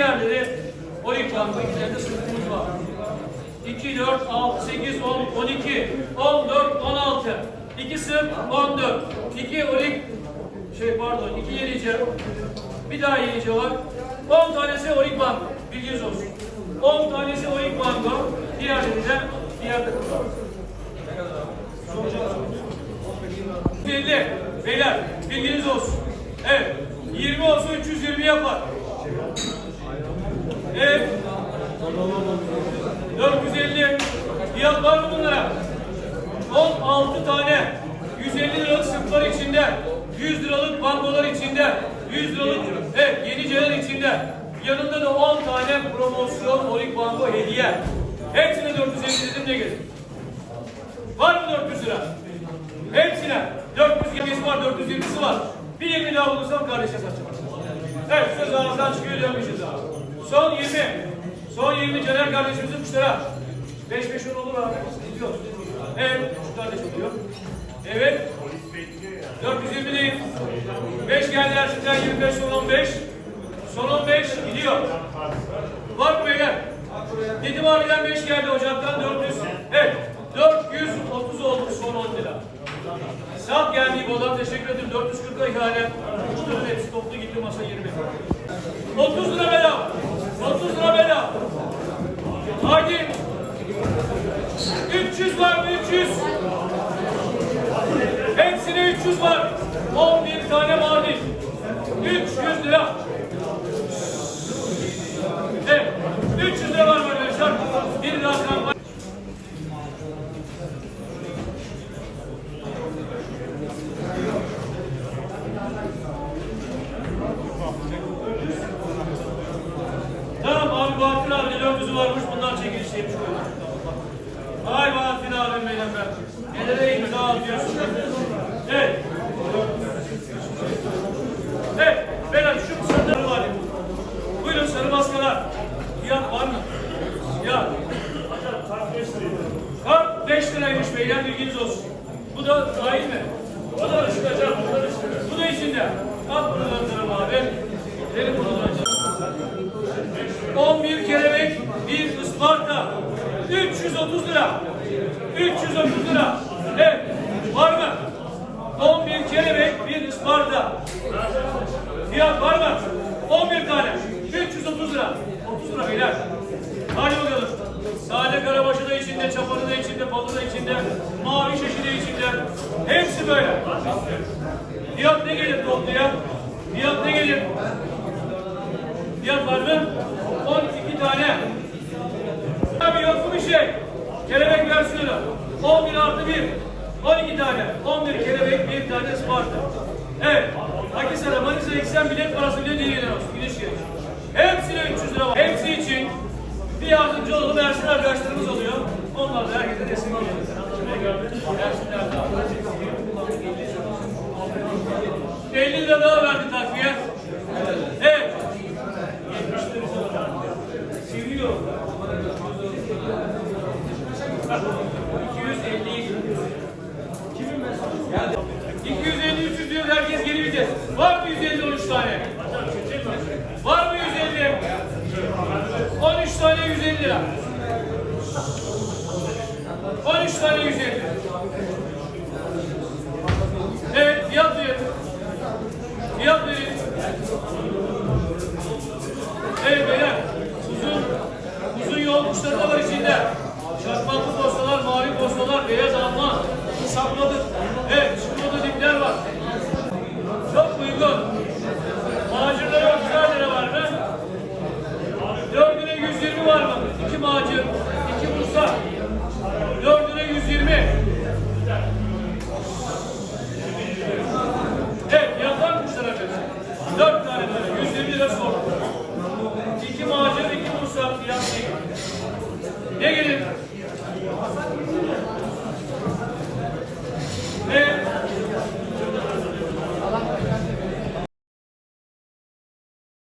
Diğerleri Olik Bank'ın üzerinde sınıfımız var. 2, 4, 6, 8, 10, 12, 14, 16. 2 sınıf 14. 2 Olik şey pardon 2 yenice. Bir daha yenice var. 10 tanesi Olik Bank. Bilginiz olsun. 10 tanesi Olik Banko. Diğerleri de diğer takımlar. 150 beyler bilginiz olsun. Evet. 20 olsa 320 yapar. Evet. 450 fiyat var mı bunlara? 16 tane 150 liralık sıfır içinde 100 liralık bankolar içinde 100 liralık evet yeniceler içinde yanında da 10 tane promosyon Olik Banko hediye. Hepsine 450 dedim de gelin. Var mı 400 lira? Hepsine. 400 gemisi var, 420'si var. Bir 20 daha bulursam kardeşe saçma. Evet, söz ağızdan çıkıyor dönmüşüz abi. Son 20. Son 20 Caner kardeşimizin kuşlara. 5 5 10 olur abi. Gidiyor. Evet, şu kardeş oluyor. Evet. 420 değil. 5 geldiler şimdiden 25 son 15. Son 15 gidiyor. Var mı beyler? Dedim abiden 5 geldi Ocak'tan 400. Evet. 430 oldu son 10 lira. Sağ geldi İbo'dan teşekkür ederim. 440'a ihale. Uçların hepsi toplu gitti masa 20. 30 300 var. 11 tane mardin. 300 lira. Evet. 300 lira var mı arkadaşlar? Bir rakam var. Tamam abi Bahattin abi de dördüzü varmış bunlar çekilişliymiş. Ay Bahattin abim benim ben. Nelere imza atıyorsun? Evet. Evet. Beyler şu sarıları var. Buyurun sarı maskalar. Fiyat var mı? Fiyat. Kart 5 liraymış beyler bilginiz olsun. Bu da dahil mi? O da ışıkacak. Bu da içinde. Al bunu döndürüm abi. Gidelim bunu döndürüm. 11 kelebek, bir Isparta. 330 lira. 330 lira. Evet. Var mı? 11 kelebek, bir Isparta. Fiyat var mı? 11 tane. 330 lira. 30 lira beyler. Hadi bakalım. Sade karabaşı da içinde, çapanı da içinde, palı da içinde, mavi şeşi de içinde. Hepsi böyle. Fiyat ne gelir topluya? Gelir? Fiyat var mı? 12 tane. Abi yok mu bir şey? Kelebek versiyonu. 11 artı 1. 12 tane. 11 kelebek, bir tane Sparta. Evet. Akisar'a Manisa eksen bilet parası bile değil olsun. Gidiş geliş. Hepsine 300 lira var. Hepsi için bir yardımcı olalım. Ersin arkadaşlarımız oluyor. Onlar da herkese destek oluyor. Ersinler de 50 lira daha verdi 250 250 300 diyor herkes geri vites. Var mı 150 13 tane? Var mı 150? 13 tane 150 lira. 13 tane 150. Evet fiyat verin. Fiyat verin. Evet beyler. Uzun, uzun yol kuşları